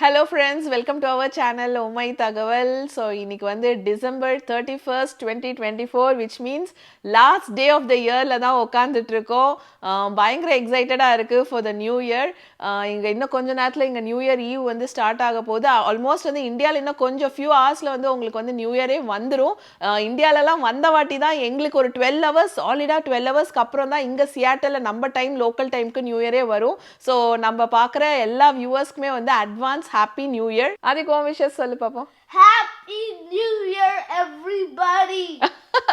Hello friends welcome to our channel உமை தகவல் so இன்றைக்கி வந்து December thirty first twenty twenty four which means last day of the இயரில் தான் உட்காந்துட்ருக்கோம் பயங்கர எக்ஸைட்டடாக இருக்குது ஃபார் த நியூ இயர் இங்கே இன்னும் கொஞ்ச நேரத்தில் இங்கே நியூ இயர் ஈவ் வந்து ஸ்டார்ட் ஆக போகுது. ஆல்மோஸ்ட் வந்து இந்தியாவில் இன்னும் கொஞ்சம் ஃபியூ ஹவர்ஸில் வந்து உங்களுக்கு வந்து நியூ இயரே வந்துடும் இந்தியாலலாம் வந்த வாட்டி தான் எங்களுக்கு ஒரு டுவெல் ஹவர்ஸ் ஆல்ரெடாக டுவெல் ஹவர்ஸ்க்கு அப்புறம் தான் இங்கே சியாட்டலில் நம்ம டைம் லோக்கல் டைமுக்கு நியூ இயரே வரும். ஸோ நம்ம பார்க்குற எல்லா வியூவர்ஸ்க்குமே வந்து அட்வான்ஸ் ஹாப்பி நியூ இயர் அதுக்கு விஷயம் சொல்லு பார்ப்போம் Happy New Year, everybody!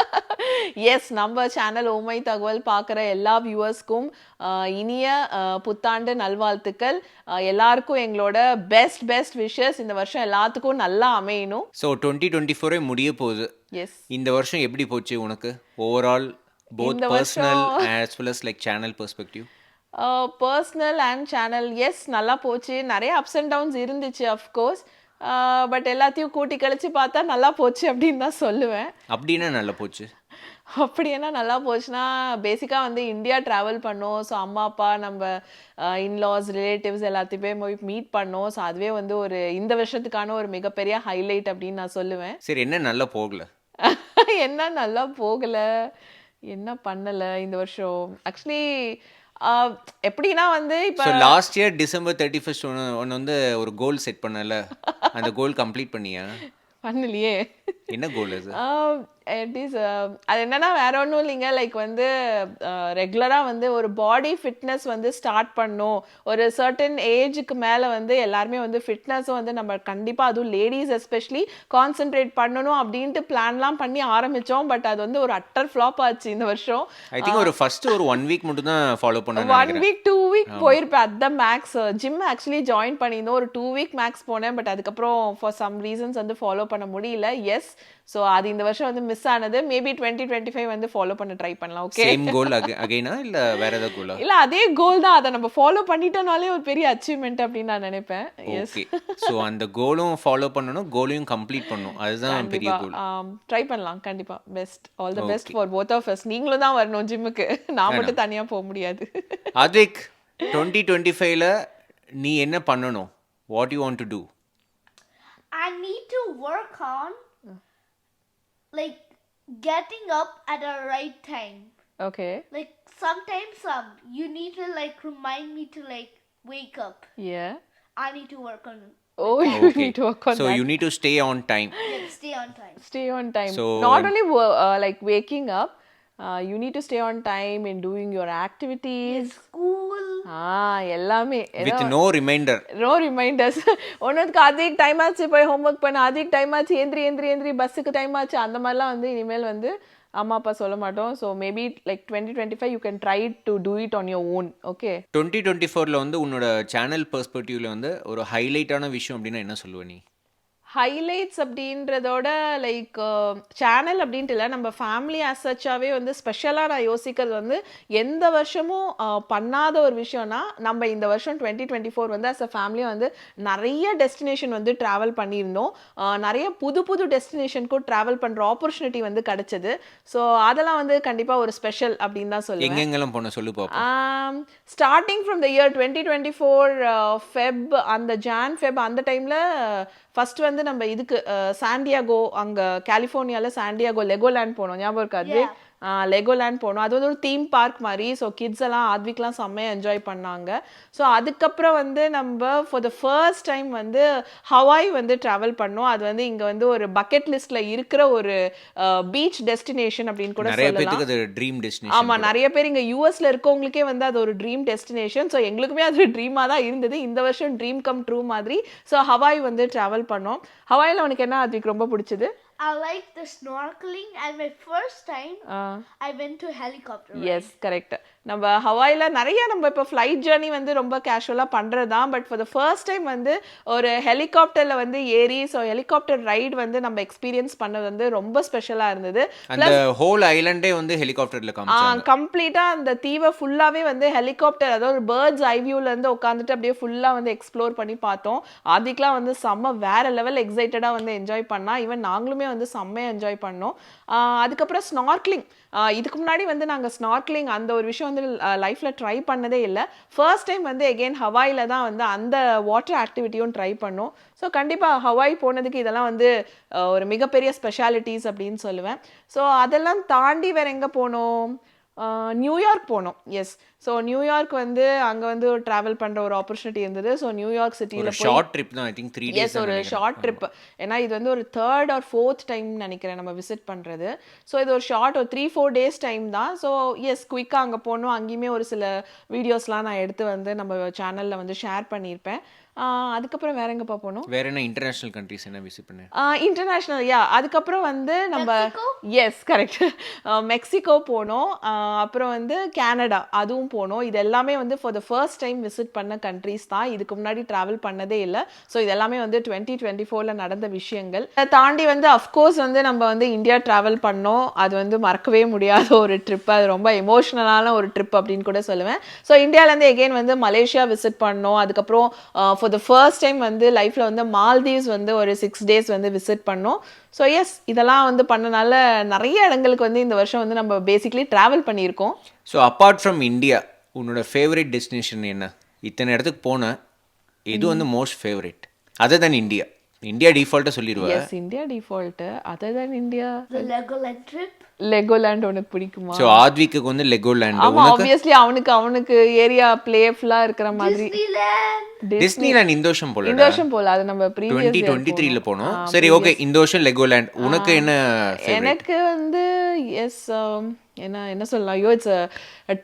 Yes நம்ம சேனல் ஓமை தகவல் பார்க்குற எல்லா வியூவர்ஸ்க்கும் இனிய புத்தாண்டு நல்வாழ்த்துக்கள். எல்லாருக்கும் எங்களோட பெஸ்ட் பெஸ்ட் விஷஸ் இந்த வருஷம் எல்லாத்துக்கும் நல்லா அமையணும். ஸோ டுவெண்ட்டி டுவெண்ட்டி ஃபோரே முடிய போகுது. எஸ் இந்த வருஷம் எப்படி போச்சு உனக்கு? Overall both personal as well as like channel perspective personal and channel yes நல்லா போச்சு. நிறைய அப்ஸ் அண்ட் டவுன்ஸ் இருந்துச்சு அஃப்கோர்ஸ் பட் எல்லாத்தையும் கூட்டி கழிச்சு பார்த்தா நல்லா போச்சு அப்படின்னு தான் சொல்லுவேன். அப்படின்னா நல்லா போச்சு? அப்படி என்ன நல்லா போச்சுன்னா பேசிக்காக வந்து இந்தியா ட்ராவல் பண்ணோம். ஸோ அம்மா அப்பா நம்ம இன்லாஸ் ரிலேட்டிவ்ஸ் எல்லாத்தையுமே போய் மீட் பண்ணோம். ஸோ அதுவே வந்து ஒரு இந்த வருஷத்துக்கான ஒரு மிகப்பெரிய ஹைலைட் அப்படின்னு நான் சொல்லுவேன். சரி என்ன நல்லா போகல? என்ன நல்லா போகல? என்ன பண்ணல இந்த வருஷம்? ஆக்சுவலி எப்படின்னா வந்து இப்போ last year December thirty first ஒன்று ஒன்று வந்து ஒரு கோல் செட் பண்ணல. அந்த கோல் கம்ப்ளீட் பண்ணியா? பண்ணலையே. என்ன கோல் அது இட் இஸ் அது என்னன்னா வேற ஒன்றும் இல்லைங்க. லைக் வந்து ரெகுலராக வந்து ஒரு பாடி ஃபிட்னஸ் வந்து ஸ்டார்ட் பண்ணும். ஒரு சர்டன் ஏஜுக்கு மேலே வந்து எல்லாருமே வந்து ஃபிட்னஸும் வந்து நம்ம கண்டிப்பாக அதுவும் லேடிஸ் எஸ்பெஷலி கான்சென்ட்ரேட் பண்ணணும் அப்படின்ட்டு பிளான்லாம் பண்ணி ஆரம்பித்தோம் பட் அது வந்து ஒரு அட்டர் ஃப்ளாப் ஆச்சு இந்த வருஷம். ஐ திங்க் ஒரு ஃபர்ஸ்ட் ஒரு ஒன் வீக் மட்டும் தான் ஃபாலோ பண்ண ஒன் வீக் டூ வீக் போயிருப்பேன். அதான் மேக்ஸ் ஜிம் ஆக்சுவலி ஜாயின் பண்ணியிருந்தோம். ஒரு டூ வீக் மேக்ஸ் போனேன். பட் அதுக்கப்புறம் ஃபார் சம் ரீசன்ஸ் வந்து ஃபாலோ பண்ண முடியல. எஸ் ஸோ அது இந்த வருஷம் வந்து மிஸ் ஆனது. மேபி டுவெண்ட்டி டுவெண்ட்டி ஃபைவ் வந்து ஃபாலோ பண்ண ட்ரை பண்ணலாம். ஓகே சேம் கோல் அகைனா இல்லை வேற ஏதாவது கோலா இல்ல அதே கோல் தான். அதை நம்ம ஃபாலோ பண்ணிட்டோம்னாலே ஒரு பெரிய அச்சீவ்மெண்ட் அப்படின்னு நான் நினைப்பேன். ஓகே ஸோ அந்த கோலும் ஃபாலோ பண்ணணும். கோலையும் கம்ப்ளீட் பண்ணணும். அதுதான் பெரிய கோல் ட்ரை பண்ணலாம். கண்டிப்பா. Best all the best for both of us நீங்களும் தான் வரணும் ஜிம்முக்கு நான் மட்டும் தனியா போக முடியாது. அதிக் டுவெண்ட்டி டுவெண்ட்டி ஃபைவ்ல நீ என்ன பண்ணணும்? What you want to do I need to work on like getting up at the right time. Okay. Like sometimes um you need to like remind me to like wake up. Yeah. I need to work on Oh, you okay. need to work on so that. you need to stay on time. Like, stay on time. Stay on time. So not only uh, like waking up, uh, you need to stay on time in doing your activities. In school எல்லாமே. With no reminder no reminders ஒன்றுக்கு அதிக time ஆச்சு போய் homework பண்ண அதிக time ஆச்சு எந்திரி எந்திரி எந்திரி பஸ்ஸுக்கு டைம் ஆச்சு அந்த மாதிரிலாம் வந்து இனிமேல் வந்து அம்மா அப்பா சொல்ல மாட்டோம். So maybe like twenty twenty five you can try to do it on your own okay twenty twenty ஃபோரில் வந்து உன்னோட சேனல் பெர்ஸ்பெக்டிவ்ல வந்து ஒரு ஹைலைட்டான விஷயம் அப்படின்னா என்ன சொல்லுவ நீ? ஹைலைட்ஸ் அப்படின்றதோட லைக் சேனல் அப்படின்ட்டு இல்லை. நம்ம ஃபேமிலி அசச்சாவே வந்து ஸ்பெஷலாக நான் யோசிக்கிறது வந்து எந்த வருஷமும் அஹ், பண்ணாத ஒரு விஷயம்னா நம்ம இந்த வருஷம் டுவெண்ட்டி டுவெண்ட்டி ஃபோர் வந்து அஸ் அ ஃபேமிலியாக வந்து நிறைய டெஸ்டினேஷன் வந்து ட்ராவல் பண்ணியிருந்தோம். அஹ், நிறைய புது புது டெஸ்டினேஷனுக்கும் ட்ராவல் பண்ணுற ஆப்பர்ச்சுனிட்டி வந்து கிடைச்சது. ஸோ அதெல்லாம் வந்து கண்டிப்பாக ஒரு ஸ்பெஷல் அப்படின்னு தான் சொல்லுவேன். எங்கெங்கெல்லாம் போன சொல்லு starting from the year twenty twenty four Feb அந்த ஜான் ஃபெப் அந்த டைமில் ஃபர்ஸ்ட் வந்து நம்ம இதுக்கு சாண்டியாகோ அங்கே கலிஃபோர்னியாவில் சாண்டியாகோ லெகோலேண்ட் போனோம். ஞாபகம் இருக்காது லெகோலேண்ட் போனோம். அது வந்து ஒரு தீம் பார்க் மாதிரி. ஸோ கிட்ஸ் எல்லாம் ஆத்விக்லாம் செம்மையாக என்ஜாய் பண்ணாங்க. ஸோ அதுக்கப்புறம் வந்து நம்ம ஃபார் த ஃபர்ஸ்ட் டைம் வந்து ஹவாய் வந்து ட்ராவல் பண்ணோம். அது வந்து இங்கே வந்து ஒரு பக்கெட் லிஸ்ட்டில் இருக்கிற ஒரு பீச் டெஸ்டினேஷன் அப்படின்னு கூட சொல்லலாம். பேத்துக்கு அது ட்ரீம் டெஸ்டினேஷன் ஆமா நிறைய பேர் இங்க யூஎஸ்ல இருக்கவங்களுக்கே வந்து அது ஒரு ட்ரீம் டெஸ்டினேஷன் ஸோ எங்களுக்குமே அது ட்ரீமா தான் இருந்தது. இந்த வருஷம் ட்ரீம் கம் ட்ரூ மாதிரி. ஸோ ஹவாய் வந்து டிராவல் பண்ணோம். ஹவாயில் உனக்கு என்ன அதுக்கு ரொம்ப பிடிச்சது? I like the snorkeling, and my first time, uh, I went to helicopter. Yes, correct. நம்ம ஹவாயில் நிறைய நம்ம இப்போ ஃப்ளைட் ஜேர்னி வந்து ரொம்ப கேஷுவலாக பண்ணுறது தான் but for the first time வந்து ஒரு ஹெலிகாப்டரில் வந்து ஏறி ஸோ ஹெலிகாப்டர் ரைடு வந்து நம்ம எக்ஸ்பீரியன்ஸ் பண்ணது வந்து ரொம்ப ஸ்பெஷலாக இருந்தது. அந்த ஹோல் ஐலண்டே வந்து ஹெலிகாப்டர்ல கம்ப்ளீட்டாக அந்த தீவை ஃபுல்லாகவே வந்து ஹெலிகாப்டர் அதாவது பேர்ட்ஸ் ஐ இருந்து உட்காந்துட்டு அப்படியே ஃபுல்லாக வந்து எக்ஸ்ப்ளோர் பண்ணி பார்த்தோம். ஆதிக்கெலாம் வந்து செம்ம வேற லெவல் எக்ஸைட்டடாக வந்து என்ஜாய் பண்ணா. ஈவன் நாங்களுமே வந்து செம்மையாக என்ஜாய் பண்ணோம். அதுக்கப்புறம் ஸ்னார்க்லிங் இதுக்கு முன்னாடி வந்து நாங்கள் ஸ்னார்க்லிங் அந்த ஒரு விஷயம் வந்து லைஃப்பில் ட்ரை பண்ணதே இல்லை. ஃபர்ஸ்ட் டைம் வந்து எகெயின் ஹவாயில் தான் வந்து அந்த வாட்டர் ஆக்டிவிட்டியும் ட்ரை பண்ணோம். ஸோ கண்டிப்பாக ஹவாய் போனதுக்கு இதெல்லாம் வந்து ஒரு மிகப்பெரிய ஸ்பெஷாலிட்டிஸ் அப்படின்னு சொல்லுவேன். ஸோ அதெல்லாம் தாண்டி வேற எங்கே போனோம்? நியூயார்க் போனோம். எஸ் ஸோ நியூயார்க் வந்து அங்கே வந்து ட்ராவல் பண்ணுற ஒரு ஆப்பர்ச்சுனிட்டி இருந்தது. ஸோ நியூயார்க் சிட்டியில் ஷார்ட் ட்ரிப் தான் ஐ திங்க் த்ரீ எஸ் ஒரு ஷார்ட் ட்ரிப் ஏன்னா இது வந்து ஒரு தேர்ட் ஆர் ஃபோர்த் டைம் நினைக்கிறேன் நம்ம விசிட் பண்ணுறது ஸோ இது ஒரு ஷார்ட் ஒரு த்ரீ ஃபோர் டேஸ் டைம் தான். ஸோ எஸ் குயிக்காக அங்கே போனோம். அங்கேயுமே ஒரு சில வீடியோஸ்லாம் நான் எடுத்து வந்து நம்ம சேனலில் வந்து ஷேர் பண்ணியிருப்பேன். அதுக்கப்புறம் வேற எங்கப்பா போனோம்? வேற என்ன இன்டர்நேஷனல் கண்ட்ரிஸ் என்ன விசிட் பண்ணேன் இன்டர்நேஷ்னல் யா அதுக்கப்புறம் வந்து நம்ம எஸ் கரெக்ட் மெக்சிகோ போனோம். அப்புறம் வந்து கனடா அதுவும் போனோம். இது எல்லாமே வந்து for the first time visit பண்ண கண்ட்ரீஸ் தான். இதுக்கு முன்னாடி ட்ராவல் பண்ணதே இல்லை. ஸோ இது எல்லாமே வந்து டுவெண்ட்டி டுவெண்ட்டி ஃபோரில் நடந்த விஷயங்கள். அதை தாண்டி வந்து அஃப்கோர்ஸ் வந்து நம்ம வந்து இந்தியா ட்ராவல் பண்ணோம். அது வந்து மறக்கவே முடியாத ஒரு ட்ரிப் அது ரொம்ப எமோஷ்னலான ஒரு ட்ரிப் அப்படின்னு கூட சொல்லுவேன். ஸோ இந்தியாவிலேருந்து எகெயின் வந்து மலேசியா விசிட் பண்ணோம். அதுக்கப்புறம் ஃபார் த ஃபர்ஸ்ட் டைம் வந்து லைஃப்பில் வந்து மால்தீவ்ஸ் வந்து ஒரு சிக்ஸ் டேஸ் வந்து விசிட் பண்ணோம். ஸோ எஸ் இதெல்லாம் வந்து பண்ணனால நிறைய இடங்களுக்கு வந்து இந்த வருஷம் வந்து நம்ம பேசிக்லி ட்ராவல் பண்ணியிருக்கோம். ஸோ அப்பார்ட் ஃப்ரம் இந்தியா உன்னோட ஃபேவரட் டெஸ்டினேஷன் என்ன? இத்தனை இடத்துக்கு போனேன் எது வந்து most favourite other than India India டிஃபால்ட்டாக சொல்லிடுவேன் yes India default other than India The Legoland trip. Legoland உனக்கு பிடிக்குமா? ஸோ ஆத்விக்கு வந்து லெகோ லேண்ட் ஆமா ஆப்வியஸ்லி அவனுக்கு அவனுக்கு ஏரியா பிளேஃபுல்லா இருக்கிற மாதிரி. Disneyland. டிஸ்னி லேண்ட் இந்த வருஷம் போல இந்த வருஷம் போல அது நம்ம டுவெண்ட்டி ப்ரீவியஸ் டுவெண்ட்டி த்ரீல போனோம். சரி ஓகே இந்த வருஷம் லெகோ லேண்ட் உனக்கு என்ன எனக்கு வந்து எஸ் ஏன்னா என்ன சொல்லலாம் ஐயோ இட்ஸ்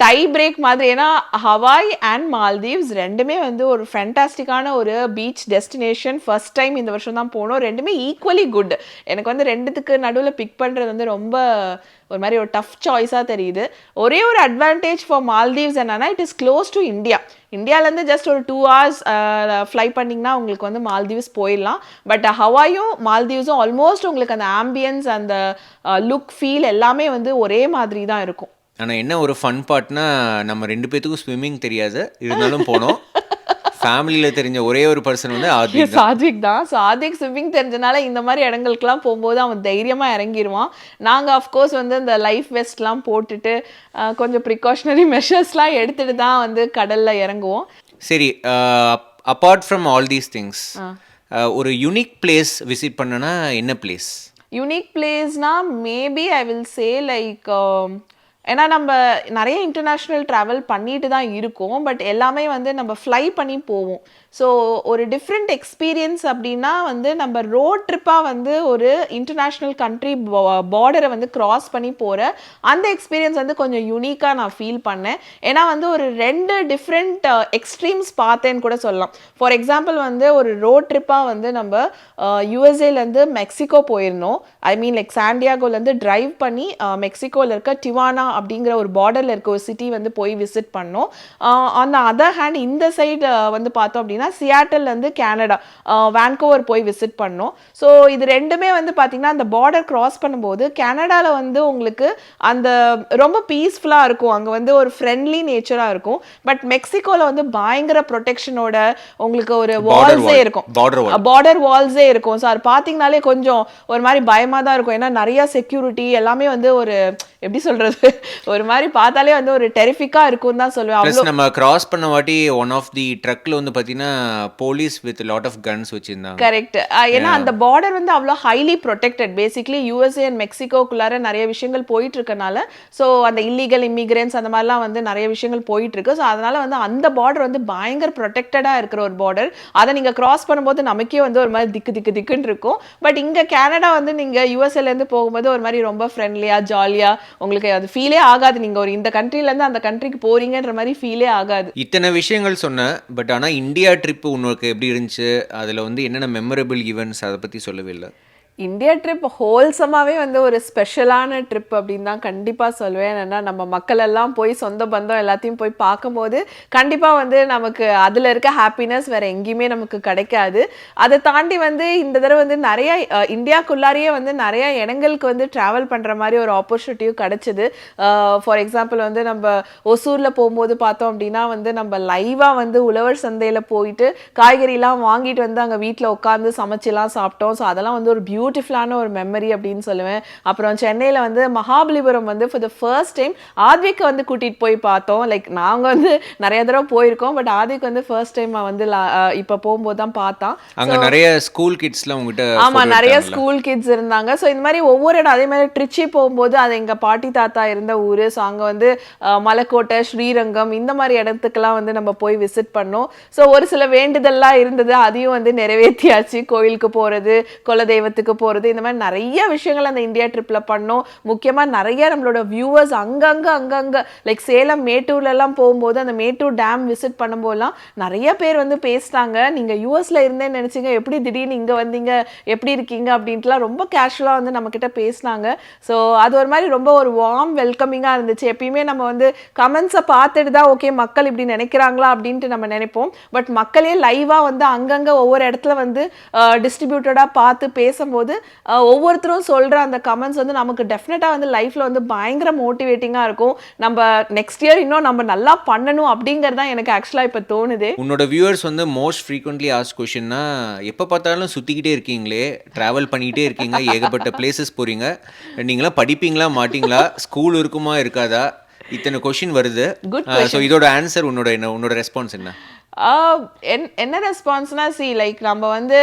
டை பிரேக் மாதிரி. ஏன்னா ஹவாய் அண்ட் மால்தீவ்ஸ் ரெண்டுமே வந்து ஒரு ஃபேண்டாஸ்டிக்கான ஒரு பீச் டெஸ்டினேஷன் ஃபர்ஸ்ட் டைம் இந்த வருஷம் தான் போனோம். ரெண்டுமே ஈக்குவலி குட் எனக்கு வந்து ரெண்டுத்துக்கு நடுவில் பிக் பண்ணுறது வந்து ரொம்ப ஒரு மாதிரி ஒரு டஃப் சாய்ஸாக தெரியுது. ஒரே ஒரு அட்வான்டேஜ் ஃபார் மால்தீவ்ஸ் என்னன்னா it is close to India இந்தியாவிலேருந்து ஜஸ்ட் ஒரு டூ ஹவர்ஸ் ஃப்ளை பண்ணிங்கன்னா உங்களுக்கு வந்து மால்தீவ்ஸ் போயிடலாம். பட் ஹவாயும் மால்தீவ்ஸும் ஆல்மோஸ்ட் உங்களுக்கு அந்த ஆம்பியன்ஸ் அந்த லுக் ஃபீல் எல்லாமே வந்து ஒரே மாதிரி தான் இருக்கும். ஆனால் என்ன ஒரு ஃபன் பார்ட்னா நம்ம ரெண்டு பேத்துக்கும் ஸ்விம்மிங் தெரியாது. இருந்தாலும் போனோம். ஃபேமிலியில் தெரிஞ்ச ஒரே ஒரு பர்சன் வந்து ஆத்விக் சாத்விக் தான். சாத்விக் ஸ்விம்மிங் தெரிஞ்சனால இந்த மாதிரி இடங்களுக்குலாம் போகும்போது அவன் தைரியமா இறங்கிடுவான் நாங்க அஃப்கோர்ஸ் வந்து இந்த லைஃப் வெஸ்ட்லாம் போட்டுட்டு கொஞ்சம் ப்ரிகாஷனரி மெஷர்ஸ்லாம் எடுத்துட்டு தான் வந்து கடல்ல இறங்குவோம். சரி apart from all these things ஒரு யுனிக் பிளேஸ் விசிட் பண்ணனா என்ன place unique பிளேஸ்னா maybe I will say like ஏன்னா நம்ம நிறைய இன்டர்நேஷ்னல் ட்ராவல் பண்ணிட்டு தான் இருக்கோம் பட் எல்லாமே வந்து நம்ம ஃப்ளை பண்ணி போவோம். ஸோ ஒரு டிஃப்ரெண்ட் எக்ஸ்பீரியன்ஸ் அப்படின்னா வந்து நம்ம ரோட் ட்ரிப்பாக வந்து ஒரு இன்டர்நேஷ்னல் கண்ட்ரி பார்டரை வந்து கிராஸ் பண்ணி போகிற அந்த எக்ஸ்பீரியன்ஸ் வந்து கொஞ்சம் யூனிக்காக நான் ஃபீல் பண்ணேன். ஏன்னா வந்து ஒரு ரெண்டு டிஃப்ரெண்ட் எக்ஸ்ட்ரீம்ஸ் பார்த்தேன்னு கூட சொல்லலாம். ஃபார் எக்ஸாம்பிள் வந்து ஒரு ரோட் ட்ரிப்பாக வந்து நம்ம யூஎஸ்ஏலேருந்து மெக்சிகோ போயிருந்தோம். ஐ மீன் லைக் சாண்டியாகோலேருந்து ட்ரைவ் பண்ணி மெக்சிகோவில் இருக்க டிவானா அப்படிங்கிற ஒரு பார்டரில் இருக்க ஒரு சிட்டி வந்து போய் விசிட் பண்ணோம். ஆன் அதர் ஹேண்ட் இந்த சைடு வந்து பார்த்தோம் அப்படின்னா சியாட்டல்லேருந்து கேனடா வேன்கோவர் போய் விசிட் பண்ணோம். ஸோ இது ரெண்டுமே வந்து பார்த்தீங்கன்னா அந்த பார்டர் கிராஸ் பண்ணும்போது கனடாவில் வந்து உங்களுக்கு அந்த ரொம்ப பீஸ்ஃபுல்லாக இருக்கும். அங்கே வந்து ஒரு ஃப்ரெண்ட்லி நேச்சராக இருக்கும். பட் மெக்சிகோவில் வந்து பயங்கர ப்ரொடெக்ஷனோட உங்களுக்கு ஒரு வால்ஸே. இருக்கும். பார்டர் வால்ஸே இருக்கும். ஸோ அது பார்த்தீங்கனாலே கொஞ்சம் ஒரு மாதிரி பயமாக தான் இருக்கும். ஏன்னா நிறைய செக்யூரிட்டி எல்லாமே வந்து ஒரு எப்படி சொல்றது? ஒரு மாதிரி பார்த்தாலே வந்து ஒரு டெரிஃபிக்காக இருக்கும் தான் சொல்லுவேன். அவ்வளோ நம்ம கிராஸ் பண்ண வாட்டி ஒன் ஆஃப் தி ட்ரக்ல வந்து பார்த்தீங்கன்னா police with lot of guns வச்சிருந்தாங்க. கரெக்ட் ஏன்னா அந்த பார்டர் வந்து அவ்வளோ highly protected basically USA and மெக்சிகோக்குள்ளார நிறைய விஷயங்கள் போயிட்டு இருக்கனால ஸோ அந்த இல்லீகல் இமிகிரன்ஸ் அந்த மாதிரிலாம் வந்து நிறைய விஷயங்கள் போயிட்டு இருக்கு ஸோ அதனால வந்து அந்த பார்டர் வந்து பயங்கர ப்ரொடெக்டடாக இருக்கிற ஒரு பார்டர் அதை நீங்கள் கிராஸ் பண்ணும்போது நமக்கே வந்து ஒரு மாதிரி திக்கு திக்கு திக்குன்னு இருக்கும். பட் இங்கே கனடா வந்து நீங்கள் யூஎஸ்ஏலேருந்து போகும்போது ஒரு மாதிரி ரொம்ப ஃப்ரெண்ட்லியாக ஜாலியாக உங்களுக்கு அது ஃபீலே ஆகாது நீங்கள் ஒரு இந்த countryல-இருந்து அந்த கண்ட்ரிக்கு போறீங்கன்ற மாதிரி ஃபீலே ஆகாது. இத்தனை விஷயங்கள் சொன்னேன் பட் ஆனால் இந்தியா ட்ரிப் உனக்கு எப்படி இருந்துச்சு? அதில் வந்து என்னென்ன மெமரபிள் ஈவெண்ட்ஸ் அதை பற்றி சொல்லவே இல்லை. இந்தியா ட்ரிப் ஹோல்சமாகவே வந்து ஒரு ஸ்பெஷலான ட்ரிப் அப்படின்னு தான் கண்டிப்பாக சொல்லுவேன் ஏன்னா நம்ம மக்கள் எல்லாம் போய் சொந்த பந்தம் எல்லாத்தையும் போய் பார்க்கும்போது கண்டிப்பாக வந்து நமக்கு அதில் இருக்க ஹாப்பினஸ் வேறு எங்கேயுமே நமக்கு கிடைக்காது. அதை தாண்டி வந்து இந்த தடவை வந்து நிறைய அஹ், இந்தியாக்குள்ளாரையே வந்து நிறைய இடங்களுக்கு வந்து ட்ராவல் பண்ணுற மாதிரி ஒரு ஆப்பர்ச்சுனிட்டியும் கிடச்சிது. ஃபார் எக்ஸாம்பிள் வந்து நம்ம ஒசூரில் போகும்போது பார்த்தோம் அப்படின்னா வந்து நம்ம லைவாக வந்து உழவர் சந்தையில் போயிட்டு காய்கறிலாம் வாங்கிட்டு வந்து அங்கே வீட்டில் உட்காந்து சமைச்சிலாம் சாப்பிட்டோம். ஸோ அதெல்லாம் வந்து ஒரு பியூட்டிஃபுல்லான ஒரு மெமரி அப்படின்னு சொல்லுவேன். அப்புறம் சென்னையில் வந்து மகாபலிபுரம் வந்து ஃபார் த ஃபர்ஸ்ட் டைம் ஆத்விக்கு வந்து கூட்டிகிட்டு போய் பார்த்தோம். லைக் நாங்கள் வந்து நிறைய தடவை போயிருக்கோம். பட் ஆத்விக் வந்து ஃபர்ஸ்ட் டைம் வந்து இப்போ போகும்போது தான் பார்த்தான். அங்க நிறைய ஸ்கூல் கிட்ஸ்லாம் உங்ககிட்ட ஆமா photo நிறைய? ஸ்கூல் கிட்ஸ் இருந்தாங்க. ஸோ இந்த மாதிரி ஒவ்வொரு இடம் அதே மாதிரி ட்ரிச்சி போகும்போது அது எங்க பாட்டி தாத்தா இருந்த ஊரு. ஸோ அங்க வந்து மலைக்கோட்டை ஸ்ரீரங்கம் இந்த மாதிரி இடத்துக்கெல்லாம் வந்து நம்ம போய் விசிட் பண்ணோம். ஸோ ஒரு சில வேண்டுதல்லாம் இருந்தது. அதையும் வந்து நிறைவேற்றியாச்சு கோயிலுக்கு போறது குலதெய்வத்துக்கு போறது. இந்த மாதிரி நிறைய விஷயங்கள் அந்த இந்தியா ட்ரிப்பில் பண்ணோம். முக்கியமாக நிறைய நம்மளோட வியூவர்ஸ் அங்கங்கே அங்கங்கே லைக் சேலம் மேட்டூர்லலாம் போகும்போது அந்த மேட்டூர் டேம் விசிட் பண்ணும்போதெல்லாம் நிறைய பேர் வந்து பேசிட்டாங்க நீங்கள் யூஎஸ்ல இருந்தேன்னு நினச்சிங்க. எப்படி திடீர்னு இங்கே வந்தீங்க? எப்படி இருக்கீங்க? அப்படின்ட்டுலாம் ரொம்ப கேஷுவலாக வந்து நம்மக்கிட்ட பேசினாங்க. ஸோ அது ஒரு மாதிரி ரொம்ப ஒரு வார்ம் வெல்கமிங்காக இருந்துச்சு. எப்பயுமே நம்ம வந்து கமெண்ட்ஸை பார்த்துட்டு தான் ஓகே மக்கள் இப்படி நினைக்கிறாங்களா? அப்படின்ட்டு நம்ம நினைப்போம். பட் மக்களே லைவாக வந்து அங்கங்கே ஒவ்வொரு இடத்துல வந்து டிஸ்ட்ரிபியூட்டடாக பார்த்து பேசும்போது அஹ், ஒவ்வொருத்தரும் சொல்ற அந்த கமெண்ட்ஸ் வந்து நமக்கு டெஃபினட்டா வந்து லைஃப்ல வந்து பயங்கர மோட்டிவேட்டிங்கா இருக்கும். நம்ம நெக்ஸ்ட் இயர் இன்னும் நம்ம நல்லா பண்ணணும் அப்படிங்கிறது தான் எனக்கு ஆக்சுவலா இப்ப தோணுது. உன்னோட வியூவர்ஸ் வந்து மோஸ்ட் ஃப்ரீக்வெண்ட்லி ஆஸ்க் கொஷின்னா எப்போ பார்த்தாலும் சுற்றிக்கிட்டே இருக்கீங்களே ட்ராவல் பண்ணிக்கிட்டே இருக்கீங்க ஏகப்பட்ட பிளேசஸ் போகிறீங்க நீங்களாம் படிப்பீங்களா மாட்டீங்களா ஸ்கூல் இருக்குமா இருக்காதா இத்தனை கொஷின் வருது. ஸோ இதோட ஆன்சர் உன்னோட என்ன உன்னோட ரெஸ்பான்ஸ் என்ன? என் என்ன ரெஸ்பான்ஸ்னா சி லைக் நம்ம வந்து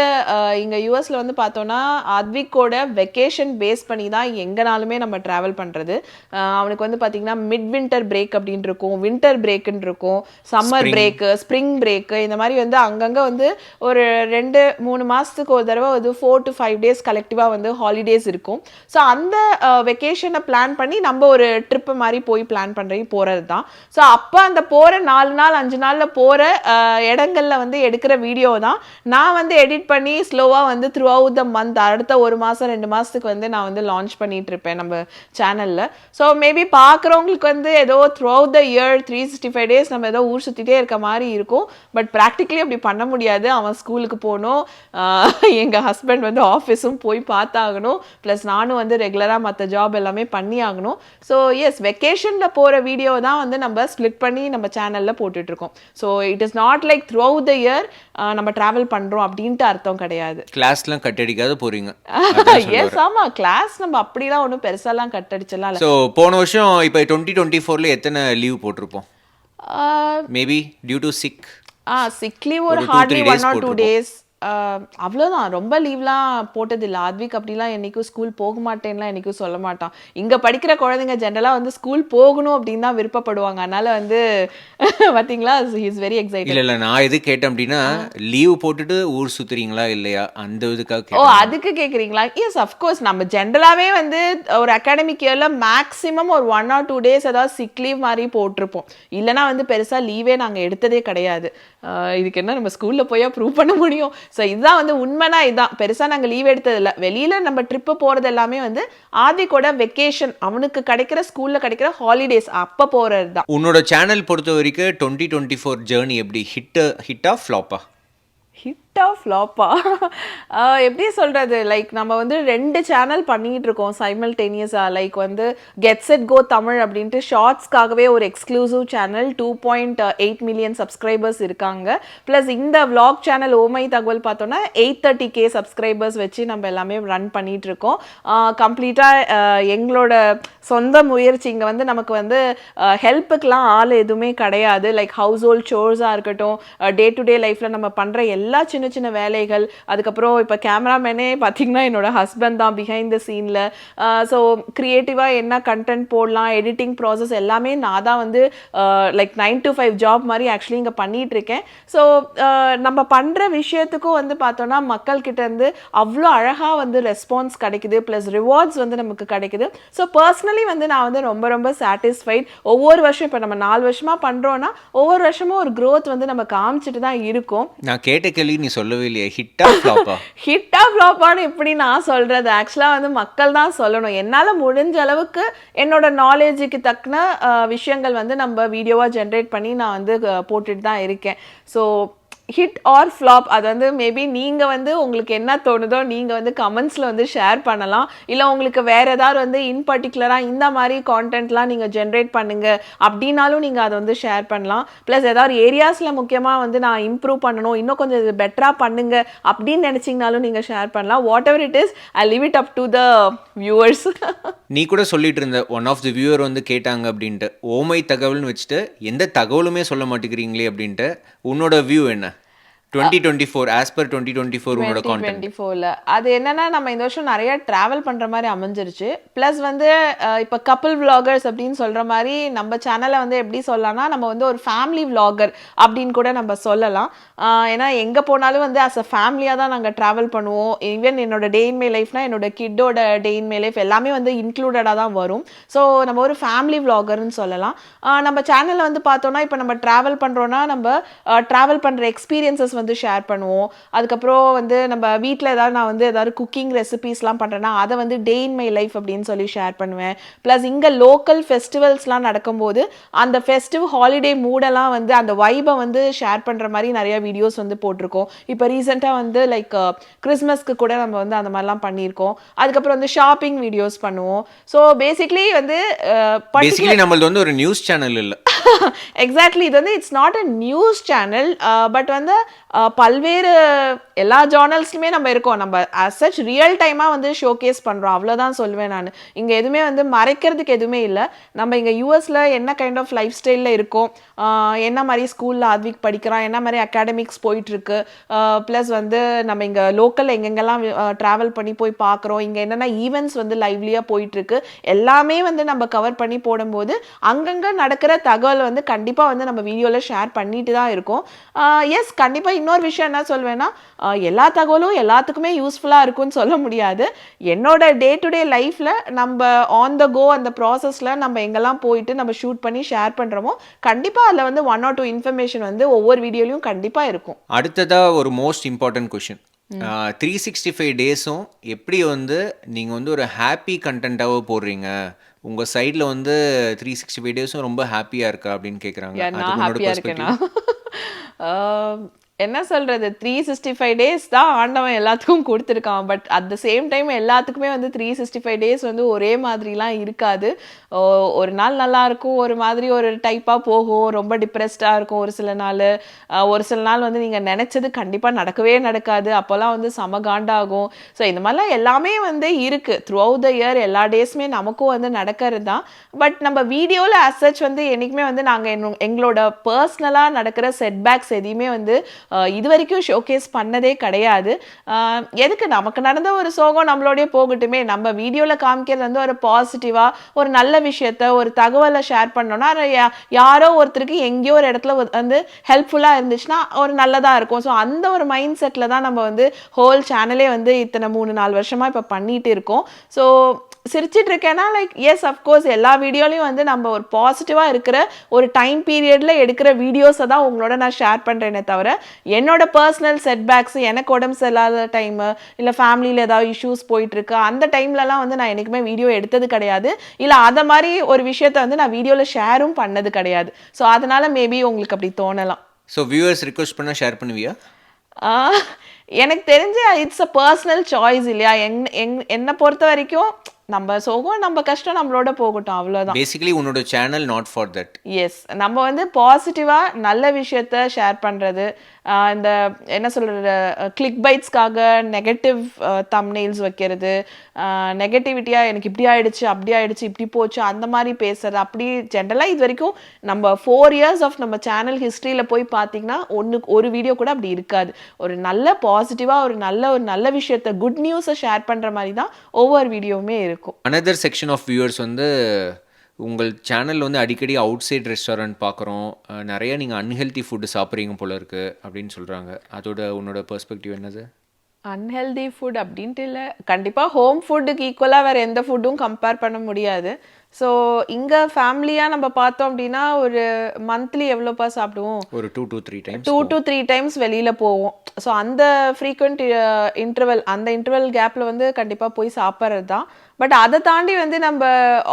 இங்க யூஎஸ்ல வந்து பார்த்தோம்னா அத்விக்கோட வெக்கேஷன் பேஸ் பண்ணி தான் எங்கனாலுமே நம்ம ட்ராவல் பண்றது. ஆஹ் அவனுக்கு வந்து பாத்தீங்கன்னா மிட் வின்டர் பிரேக் அப்படின்னு இருக்கும் வின்டர் பிரேக்குன்னு இருக்கும் சம்மர் பிரேக்கு ஸ்ப்ரிங் பிரேக்கு இந்த மாதிரி வந்து அங்கங்க வந்து ஒரு ரெண்டு மூணு மாசத்துக்கு ஒரு தடவை வந்து ஃபோர் டு ஃபைவ் டேஸ் கலெக்டிவா வந்து ஹாலிடேஸ் இருக்கும். ஸோ அந்த வெக்கேஷனை பிளான் பண்ணி நம்ம ஒரு ட்ரிப்பு மாதிரி போய் பிளான் பண்றது போறது தான் ஸோ அப்போ அந்த போற நாலு நாள் அஞ்சு நாள்ல ஆஹ் இடங்களில் வந்து எடுக்கிற வீடியோ தான். நான் வந்து எடிட் பண்ணி ஸ்லோவாக வந்து த்ரூ அவுட் த மந்த் அடுத்த ஒரு மாதம் ரெண்டு மாதத்துக்கு வந்து நான் வந்து லான்ச் பண்ணிகிட்டு இருப்பேன் நம்ம சேனலில் ஸோ மேபி பார்க்குறவங்களுக்கு வந்து ஏதோ throughout the year three sixty five days நம்ம ஏதோ ஊர் சுற்றிட்டே இருக்க மாதிரி இருக்கும். பட் ப்ராக்டிக்கலி அப்படி பண்ண முடியாது. அவன் ஸ்கூலுக்கு போகணும். எங்கள் ஹஸ்பண்ட் வந்து ஆஃபீஸும் போய் பார்த்தாகணும். ப்ளஸ் நானும் வந்து ரெகுலராக மற்ற ஜாப் எல்லாமே பண்ணி ஆகணும் ஸோ எஸ் வெக்கேஷனில் போகிற வீடியோ தான் வந்து நம்ம ஸ்ப்ளிட் பண்ணி நம்ம சேனலில் போட்டுட்ருக்கோம் so it is not like throughout the year நம்ம ட்ராவல் பண்ணுறோம் அப்படின்ட்டு அர்த்தம் கிடையாது. கிளாஸ்லாம் கட்டடிக்காத போகிறீங்க எஸ் ஆமா. கிளாஸ் நம்ம அப்படிலாம் ஒன்றும் பெருசாலாம் கட் அடிச்சலாம் ஸோ போன வருஷம் இப்போ டுவெண்ட்டி டுவெண்ட்டி ஃபோரில் எத்தனை லீவ் போட்டிருப்போம்? Maybe due to sick uh sick leave ஒரு hardly one or two. Days அவ்வளோதான் ரொம்ப லீவ்லாம் போட்டதில்லை ஆத்விக் அப்படிலாம் என்னைக்கும் ஸ்கூல் போக மாட்டேன்லாம் என்னைக்கும் சொல்ல மாட்டான். இங்கே படிக்கிற குழந்தைங்க ஜென்ரலாக வந்து ஸ்கூல் போகணும் அப்படின்னு தான் விருப்பப்படுவாங்க. அதனால வந்து பார்த்தீங்களா இஸ் வெரி எக்ஸைட்டட் இல்லை இல்லை. நான் எது கேட்டேன் அப்படின்னா லீவ் போட்டுட்டு ஊர் சுத்துறீங்களா இல்லையா? அந்த இதுக்காக ஓ அதுக்கு கேக்குறீங்களா? எஸ் அஃப்கோர்ஸ் நம்ம ஜென்ரலாகவே வந்து ஒரு அகாடமிக் இயரில் மேக்ஸிமம் ஒரு ஒன் ஆர் டூ டேஸ் ஏதாவது சிக் லீவ் மாதிரி போட்டிருப்போம். இல்லைனா வந்து பெருசாக லீவே நாங்கள் எடுத்ததே கிடையாது. இதுக்கு என்ன நம்ம ஸ்கூலில் போய் ப்ரூவ் பண்ண முடியும்? ஸோ இதுதான் வந்து உண்மைனா இதுதான் பெருசாக நாங்கள் லீவ் எடுத்ததில்ல. வெளியில் நம்ம ட்ரிப்பு போகிறது எல்லாமே வந்து ஆதிக்கோட வெக்கேஷன் அவனுக்கு கிடைக்கிற ஸ்கூலில் கிடைக்கிற ஹாலிடேஸ் அப்போ போகிறது தான் உன்னோட சேனல் பொறுத்த வரைக்கும் டுவெண்ட்டி டுவெண்ட்டி ஃபோர் ஜேர்னி எப்படி ஹிட் ஹிட்டா ஃப்ளாப்பா ஹிட்டா ஃப்ளாப்பா? எப்படி சொல்றது? லைக் நம்ம வந்து ரெண்டு சேனல் பண்ணிகிட்டு இருக்கோம் சைமல்டேனியஸா லைக் வந்து கெட் செட் கோ தமிழ் அப்படின்ட்டு ஷார்ட்ஸ்க்காகவே ஒரு exclusive channel two point eight million subscribers இருக்காங்க. ப்ளஸ் இந்த விளாக் சேனல் ஓமை தகவல் பார்த்தோன்னா எயிட் தேர்ட்டி கே சப்ஸ்கிரைபர்ஸ் வச்சு நம்ம எல்லாமே ரன் பண்ணிகிட்டு இருக்கோம். கம்ப்ளீட்டாக எங்களோட சொந்த முயற்சி இங்கே வந்து நமக்கு வந்து ஹெல்ப்புக்கெலாம் ஆள் எதுவுமே கிடையாது. லைக் ஹவுஸ் ஹோல்ட் ஷோர்ஸாக இருக்கட்டும் டே டு டே லைஃப்பில் நம்ம பண்ணுற எல்லா சின்ன சின்ன சின்ன வேலைகள். அதுக்கப்புறம் இப்போ கேமராமேனே பார்த்தீங்கன்னா என்னோட ஹஸ்பண்ட் தான் பிஹைண்ட் த சீனில் ஸோ க்ரியேட்டிவாக என்ன கண்டென்ட் போடலாம் எடிட்டிங் ப்ராசஸ் எல்லாமே நான் தான் வந்து like nine to five job மாதிரி ஆக்சுவலி இங்கே பண்ணிகிட்ருக்கேன் இருக்கேன். ஸோ நம்ம பண்ணுற விஷயத்துக்கும் வந்து பார்த்தோன்னா மக்கள்கிட்டேருந்து அவ்வளோ அழகாக வந்து ரெஸ்பான்ஸ் கிடைக்குது ப்ளஸ் ரிவார்ட்ஸ் வந்து நமக்கு கிடைக்குது. ஸோ பர்சனலி வந்து நான் வந்து ரொம்ப ரொம்ப சாட்டிஸ்ஃபைட் ஒவ்வொரு வருஷம் இப்போ நம்ம நாலு வருஷமாக பண்ணுறோன்னா ஒவ்வொரு வருஷமும் ஒரு க்ரோத் வந்து நம்ம காமிச்சிட்டு தான் இருக்கும். நான் கேட்ட கேள்வி நீ சொல்லவே இல்லையே. ஹிட்டா ஃப்ளாப்பா? ஹிட்டா ஃப்ளாப்பான்னு எப்படி நான் சொல்றது. ஆக்சுவலாக வந்து மக்கள் தான் சொல்லணும். என்னால் முடிஞ்ச அளவுக்கு என்னோட நாலேஜுக்கு தக்கன விஷயங்கள் வந்து நம்ம வீடியோவாக ஜென்ரேட் பண்ணி நான் வந்து போட்டுட்டு தான் இருக்கேன். ஸோ ஹிட் ஆர் ஃப்ளாப் அது வந்து மேபி நீங்கள் வந்து உங்களுக்கு என்ன தோணுதோ நீங்கள் வந்து கமெண்ட்ஸில் வந்து ஷேர் பண்ணலாம். இல்லை உங்களுக்கு வேறு ஏதாவது வந்து இன் பர்டிகுலராக இந்த மாதிரி கான்டென்ட்லாம் நீங்கள் ஜென்ரேட் பண்ணுங்கள் அப்படின்னாலும் நீங்கள் அதை வந்து ஷேர் பண்ணலாம். ப்ளஸ் ஏதாவது ஏரியாஸில் முக்கியமாக வந்து நான் இம்ப்ரூவ் பண்ணணும் இன்னும் கொஞ்சம் இது பெட்டராக பண்ணுங்க அப்படின்னு நினச்சிங்கனாலும் நீங்கள் ஷேர் பண்ணலாம். Whatever it is I leave it up to the viewers நீ கூட சொல்லிட்டு இருந்த ஒன் ஆஃப் தி வியூவர் வந்து கேட்டாங்க அப்படின்ட்டு. ஓமை தகவல்னு வச்சுட்டு எந்த தகவலுமே சொல்ல மாட்டேங்கிறீங்களே அப்படின்ட்டு. உன்னோட வியூ என்ன? Twenty twenty four as per twenty twenty four உன்னோட டுவெண்ட்டி ஃபோரில் அது என்னன்னா நம்ம இந்த வருஷம் நிறைய ட்ராவல் பண்ணுற மாதிரி அமைஞ்சிருச்சு. ப்ளஸ் வந்து இப்போ கப்புள் vloggers அப்படின்னு சொல்கிற மாதிரி நம்ம சேனலை வந்து எப்படி சொல்லலாம்னா நம்ம வந்து ஒரு ஃபேமிலி vlogger அப்படின்னு கூட நம்ம சொல்லலாம். ஏன்னா எங்கே போனாலும் வந்து அஸ் அ ஃபேமிலியாக தான் நாங்கள் ட்ராவல் பண்ணுவோம். ஈவன் என்னோட டே இன் மை லைஃப்னா என்னோட கிட்டோட டே இன் மை லைஃப் எல்லாமே வந்து இன்க்ளூடடாக தான் வரும். ஸோ நம்ம ஒரு ஃபேமிலி vloggerன்னு சொல்லலாம். நம்ம சேனலில் வந்து பார்த்தோம்னா இப்போ நம்ம ட்ராவல் பண்ணுறோன்னா நம்ம ட்ராவல் பண்ணுற எக்ஸ்பீரியன்சஸ் வந்து ஷேர் பண்ணுவோம். அதுக்கப்புறம் வந்து நம்ம வீட்டில் ஏதாவது நான் வந்து ஏதாவது குக்கிங் ரெசிபீஸ்லாம் பண்ணுறேன்னா அதை வந்து டே இன் மை லைஃப் அப்படின்னு சொல்லி ஷேர் பண்ணுவேன். ப்ளஸ் இங்கே லோக்கல் ஃபெஸ்டிவல்ஸ்லாம் நடக்கும்போது அந்த ஃபெஸ்டிவ் ஹாலிடே மூடெல்லாம் வந்து அந்த வைபை வந்து ஷேர் பண்ணுற மாதிரி நிறைய வீடியோஸ் வந்து போட்டிருக்கோம். இப்போ ரீசெண்டாக வந்து லைக் கிறிஸ்மஸ்க்கு கூட நம்ம வந்து அந்த மாதிரிலாம் பண்ணியிருக்கோம். அதுக்கப்புறம் வந்து ஷாப்பிங் வீடியோஸ் பண்ணுவோம். ஸோ பேசிக்லி வந்து பேசிக்கலி நம்மளது வந்து ஒரு நியூஸ் சேனல் இல்லை. எக்ஸாக்ட்லி இது வந்து it's not a news channel but வந்து uh, பல்வேறு எல்லா ஜேர்னல்ஸ்லையுமே நம்ம இருக்கோம். நம்ம அஸ் சச் ரியல் டைமாக வந்து ஷோகேஸ் பண்ணுறோம் அவ்வளோதான் சொல்லுவேன் நான். இங்கே எதுவுமே வந்து மறைக்கிறதுக்கு எதுவுமே இல்லை. நம்ம இங்கே யூஎஸில் என்ன கைண்ட் ஆஃப் லைஃப் ஸ்டைலில் இருக்கோம் என்ன மாதிரி ஸ்கூலில் ஆத்விக் படிக்கிறான்? என்ன மாதிரி அகாடமிக்ஸ் போயிட்டுருக்கு? ப்ளஸ் வந்து நம்ம இங்கே லோக்கல் எங்கெங்கெல்லாம் ட்ராவல் பண்ணி போய் பார்க்குறோம்? இங்கே என்னென்ன ஈவெண்ட்ஸ் வந்து லைவ்லியாக போயிட்டுருக்கு? எல்லாமே வந்து நம்ம கவர் பண்ணி போடும்போது அங்கங்கே நடக்கிற தகவல் வந்து கண்டிப்பாக வந்து நம்ம வீடியோவில் ஷேர் பண்ணிட்டு தான் இருக்கோம். எஸ் கண்டிப்பாக இன்னொரு விஷயம் என்ன சொல்வேன்னா எல்லா தகவலும் எல்லாத்துக்குமே யூஸ்ஃபுல்லாக இருக்கும்னு சொல்ல முடியாது. என்னோட டே டு டே லைஃப்பில் நம்ம ஆன் த கோ அந்த ப்ராசஸில் நம்ம எங்கெல்லாம் போயிட்டு நம்ம ஷூட் பண்ணி ஷேர் பண்ணுறோமோ கண்டிப்பாக அதில் வந்து ஒன் ஆர் டூ இன்ஃபர்மேஷன் வந்து ஒவ்வொரு வீடியோலையும் கண்டிப்பாக இருக்கும். அடுத்ததா ஒரு most important question three sixty five டேஸும் எப்படி வந்து நீங்கள் வந்து ஒரு ஹாப்பி கண்டென்ட்டாக போடுறீங்க? உங்கள் சைடில் வந்து த்ரீ சிக்ஸ்டி ஃபைவ் டேஸும் ரொம்ப ஹாப்பியாக இருக்கா அப்படின்னு கேட்குறாங்க நான் ஹாப்பியாக என்ன சொல்கிறது த்ரீ சிக்ஸ்டி ஃபைவ் டேஸ் தான் ஆண்டவன் எல்லாத்துக்கும் கொடுத்துருக்கான். But at the same time எல்லாத்துக்குமே வந்து த்ரீ சிக்ஸ்டி ஃபைவ் டேஸ் வந்து ஒரே மாதிரிலாம் இருக்காது. ஒரு நாள் நல்லா இருக்கும் ஒரு மாதிரி ஒரு டைப்பாக போகும் ரொம்ப டிப்ரெஸ்டாக இருக்கும் ஒரு சில நாள். ஒரு சில நாள் வந்து நீங்கள் நினச்சது கண்டிப்பாக நடக்கவே நடக்காது. அப்போல்லாம் வந்து செம காண்டாகும் ஸோ இந்த மாதிரிலாம் எல்லாமே வந்து இருக்குது த்ரூ அவுட் த இயர் எல்லா டேஸுமே நமக்கும் வந்து நடக்கிறது தான். பட் நம்ம வீடியோவில் அசச் வந்து என்றைக்குமே வந்து நாங்கள் எங்களோட பர்சனலாக நடக்கிற செட்பேக்ஸ் எதையுமே வந்து இது வரைக்கும் ஷோகேஸ் பண்ணதே கிடையாது. எதுக்கு நமக்கு நடந்த ஒரு சோகம் நம்மளோடய போகட்டுமே? நம்ம வீடியோவில் காமிக்கிறது வந்து ஒரு பாசிட்டிவாக ஒரு நல்ல விஷயத்த ஒரு தகவலை ஷேர் பண்ணோன்னா யாரோ ஒருத்தருக்கு எங்கேயோ ஒரு இடத்துல ஒரு- வந்து ஹெல்ப்ஃபுல்லாக இருந்துச்சுன்னா ஒரு நல்லதாக இருக்கும். ஸோ அந்த ஒரு மைண்ட் செட்டில் தான் நம்ம வந்து ஹோல் சேனலே வந்து இத்தனை மூணு நாலு வருஷமாக இப்போ பண்ணிகிட்டு இருக்கோம். ஸோ சிரிச்சிட்டு இருக்கேன்னா லைக் எஸ் அஃப்கோர்ஸ் எல்லா வீடியோலையும் வந்து நம்ம ஒரு பாசிட்டிவாக இருக்கிற ஒரு டைம் பீரியடில் எடுக்கிற வீடியோஸை தான் உங்களோட நான் ஷேர் பண்ணுறேனே தவிர என்னோட பர்சனல் செட்பேக்ஸ் எனக்கு உடம்பு சரியில்லாத டைமு இல்லை ஃபேமிலியில் ஏதாவது இஷ்யூஸ் போயிட்டுருக்கு அந்த டைம்லலாம் வந்து நான் என்றைக்குமே வீடியோ எடுத்தது கிடையாது. இல்லை அதை மாதிரி ஒரு விஷயத்த வந்து நான் வீடியோவில் ஷேரும் பண்ணது கிடையாது. ஸோ அதனால மேபி உங்களுக்கு அப்படி தோணலாம். ஸோ வியூவர்ஸ் ரிக்வஸ்ட் பண்ணால் ஷேர் பண்ணுவியா? எனக்கு தெரிஞ்சு இட்ஸ் அ பர்சனல் சாய்ஸ் இல்லையா? என் என் என்னை பொறுத்த வரைக்கும் நம்ம சோகம் நம்ம கஷ்டம் நம்மளோட போகட்டும் அவ்வளோதான் பேசிக்கலி உன்னோட channel not for that yes நம்ம வந்து பாசிட்டிவாக நல்ல விஷயத்த ஷேர் பண்ணுறது இந்த என்ன சொல்கிறது கிளிக் பைட்ஸ்க்காக நெகட்டிவ் தம்னெயில்ஸ் வைக்கிறது. நெகட்டிவிட்டியாக எனக்கு இப்படி ஆயிடுச்சு அப்படி ஆயிடுச்சு இப்படி போச்சு அந்த மாதிரி பேசுறது. அப்படி ஜென்ரலாக இது வரைக்கும் நம்ம ஃபோர் இயர்ஸ் ஆஃப் நம்ம சேனல் ஹிஸ்ட்ரியில் போய் பார்த்தீங்கன்னா ஒன்று ஒரு வீடியோ கூட அப்படி இருக்காது. ஒரு நல்ல பாசிட்டிவாக ஒரு நல்ல ஒரு நல்ல விஷயத்த குட் நியூஸை ஷேர் பண்ணுற மாதிரி தான் ஒவ்வொரு வீடியோவுமே இருக்கும். அனதர் செக்ஷன் ஆஃப் வியூவர்ஸ் வந்து உங்கள் சேனல் வந்து அடிக்கடி அவுட் சைட் ரெஸ்டாரண்ட் பார்க்குறோம் நிறைய நீங்கள் அன்ஹெல்தி ஃபுட்டு சாப்பிட்றீங்க போல இருக்கு அப்படின்னு சொல்கிறாங்க அதோட உன்னோட பெர்ஸ்பெக்டிவ் என்னது? அன்ஹெல்தி ஃபுட் அப்படின்ட்டு இல்லை. கண்டிப்பாக ஹோம் ஃபுட்டுக்கு ஈக்குவலாக வேறு எந்த ஃபுட்டும் கம்பேர் பண்ண முடியாது. ஸோ இங்கே ஃபேமிலியாக நம்ம பார்த்தோம் அப்படின்னா ஒரு மந்த்லி எவ்வளோப்பா சாப்பிடுவோம்? ஒரு two two three times two two three times வெளியில் போவோம். ஸோ அந்த ஃப்ரீக்வெண்ட் இன்டர்வல் அந்த இன்டர்வல் கேப்பில் வந்து கண்டிப்பாக போய் சாப்பிட்றது தான் பட் அதை தாண்டி வந்து நம்ம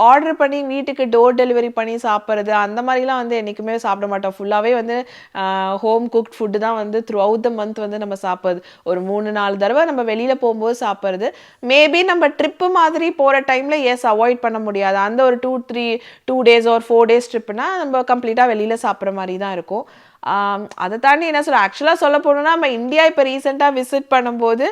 ஆர்டர் பண்ணி வீட்டுக்கு டோர் டெலிவரி பண்ணி சாப்பிட்றது அந்த மாதிரிலாம் வந்து என்றைக்குமே சாப்பிட மாட்டோம். ஃபுல்லாகவே வந்து ஹோம் குக்ட் ஃபுட்டு தான் வந்து த்ரூ அவுட் த மந்த் வந்து நம்ம சாப்பிட்றது. ஒரு மூணு நாலு தடவை நம்ம வெளியில் போகும்போது சாப்பிட்றது. மேபி நம்ம ட்ரிப்பு மாதிரி போகிற டைமில் எஸ் அவாய்ட் பண்ண முடியாது. அந்த ஒரு டூ த்ரீ டூ டேஸ் ஒரு ஃபோர் டேஸ் ட்ரிப்புனா நம்ம கம்ப்ளீட்டாக வெளியில் சாப்பிட்ற மாதிரி தான் இருக்கும். அதை தாண்டி என்ன சொல்ல ஆக்சுவலாக சொல்ல போனோம்னா நம்ம இந்தியா இப்போ ரீசெண்டாக விசிட் பண்ணும்போது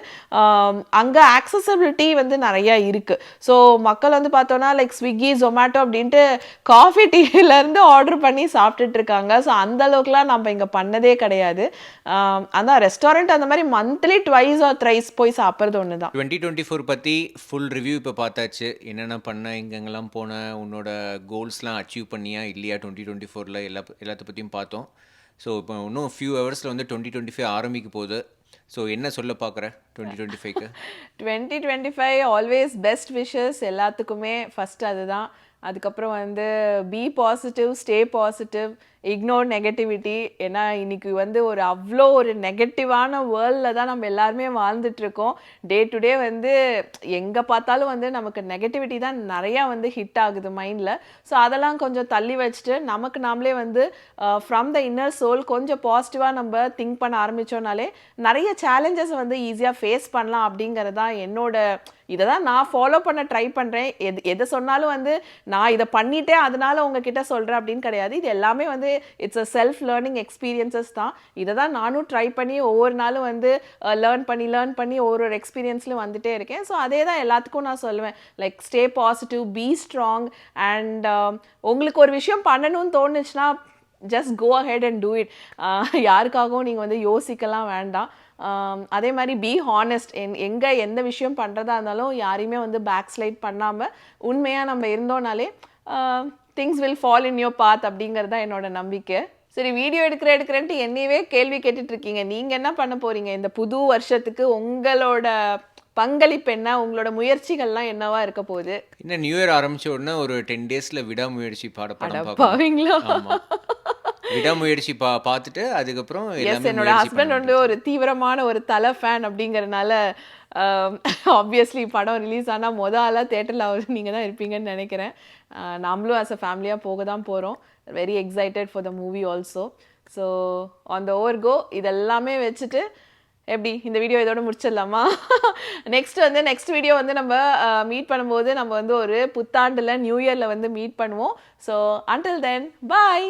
அங்கே ஆக்சசபிலிட்டி வந்து நிறையா இருக்குது ஸோ மக்கள் வந்து பார்த்தோன்னா லைக் ஸ்விக்கி ஜொமேட்டோ அப்படின்ட்டு காஃபி டீலேருந்து ஆர்டர் பண்ணி சாப்பிட்டுட்டு இருக்காங்க. ஸோ அந்த அளவுக்குலாம் நம்ம இங்கே பண்ணதே கிடையாது. ஆம், அதான் ரெஸ்டாரண்ட் அந்த மாதிரி மந்த்லி ட்வைஸ் ஆர் த்ரைஸ் போய் சாப்பிட்றது ஒன்று தான் டுவெண்ட்டி டுவெண்ட்டி ஃபோர் பற்றி ஃபுல் ரிவ்யூ இப்போ பார்த்தாச்சு. என்னென்ன பண்ண எங்கெங்கெல்லாம் போன உன்னோட கோல்ஸ்லாம் அச்சீவ் பண்ணியா இல்லையா டுவெண்ட்டி டுவெண்ட்டி ஃபோரில் எல்லா எல்லாத்த பற்றியும் பார்த்தோம். ஸோ இப்போ இன்னும் ஃபியூ ஹவர்ஸில் வந்து டுவெண்ட்டி டுவெண்ட்டி ஃபைவ் ஆரம்பிக்க போகுது. ஸோ என்ன சொல்ல பார்க்குற? டுவெண்ட்டி டுவெண்ட்டி ஃபைவ்க்கு twenty twenty five always best wishes எல்லாத்துக்குமே. ஃபஸ்ட் அதுதான். அதுக்கப்புறம் வந்து be positive stay positive ignore negativity ஏன்னா இன்னைக்கு வந்து ஒரு அவ்வளோ ஒரு நெகட்டிவான வேர்ல்டில் தான் நம்ம எல்லாருமே வாழ்ந்துட்டுருக்கோம். டே டு டே வந்து எங்கே பார்த்தாலும் வந்து நமக்கு நெகட்டிவிட்டி தான் நிறையா வந்து ஹிட் ஆகுது மைண்டில் ஸோ அதெல்லாம் கொஞ்சம் தள்ளி வச்சுட்டு நமக்கு நாமளே வந்து ஃப்ரம் த இன்னர் சோல் கொஞ்சம் பாசிட்டிவாக நம்ம திங்க் பண்ண ஆரம்பித்தோம்னாலே நிறைய சேலஞ்சஸ் வந்து ஈஸியாக ஃபேஸ் பண்ணலாம் அப்படிங்கிறது தான் என்னோட இதை தான் நான் ஃபாலோ பண்ண ட்ரை பண்ணுறேன் எது எதை சொன்னாலும் வந்து நான் இதை பண்ணிட்டேன் அதனால உங்ககிட்ட சொல்கிறேன் அப்படின்னு கிடையாது. இது எல்லாமே வந்து it's a self learning experiences தான். இதை தான் நானும் ட்ரை பண்ணி ஒவ்வொரு நாளும் வந்து லேர்ன் பண்ணி லேர்ன் பண்ணி ஒரு ஒரு எக்ஸ்பீரியன்ஸ்லையும் வந்துட்டே இருக்கேன். ஸோ அதே தான் எல்லாத்துக்கும் நான் சொல்லுவேன். Like stay positive be strong and உங்களுக்கு ஒரு விஷயம் பண்ணணும்னு தோணுச்சுன்னா just go ahead and do it யாருக்காகவும் நீங்கள் வந்து யோசிக்கலாம் வேண்டாம். அதே மாதிரி பி ஹானஸ்ட் என் எங்கே எந்த விஷயம் பண்ணுறதா இருந்தாலும் யாரையுமே வந்து பேக் ஸ்லைட் பண்ணாமல் உண்மையாக நம்ம இருந்தோனாலே things will fall in your path அப்படிங்கிறது தான் என்னோட நம்பிக்கை. சரி வீடியோ எடுக்கிற எடுக்கிறேன்ட்டு என்னையவே கேள்வி கேட்டுட்டு இருக்கீங்க. நீங்கள் என்ன பண்ண போறீங்க? இந்த புது வருஷத்துக்கு உங்களோட பங்களிப்பு என்ன? உங்களோட முயற்சிகள்லாம் என்னவா இருக்க போகுது? இன்னும் நியூ இயர் ஆரம்பிச்ச உடனே ஒரு டென் டேஸில் விடாமுயற்சி பாட பாவீங்களா விடாமுயற்சி பா பார்த்துட்டு அதுக்கப்புறம் எஸ் என்னோட ஹஸ்பண்ட் வந்து ஒரு தீவிரமான ஒரு தலை ஃபேன் அப்படிங்கறனால ஆப்வியஸ்லி படம் ரிலீஸ் ஆனால் மொத ஆளாக தேட்டரில் அவர் நீங்கள் தான் இருப்பீங்கன்னு நினைக்கிறேன். நாமளும் ஆஸ் அ ஃபேமிலியாக போக தான் போகிறோம் very excited for the movie also so on the over go இதெல்லாமே வச்சுட்டு எப்படி இந்த வீடியோ இதோட முடிச்சிடலாமா? நெக்ஸ்ட் வந்து நெக்ஸ்ட் வீடியோ வந்து நம்ம மீட் பண்ணும்போது நம்ம வந்து ஒரு புத்தாண்டில் நியூ இயரில் வந்து மீட் பண்ணுவோம். ஸோ அன்டில் தென் பாய்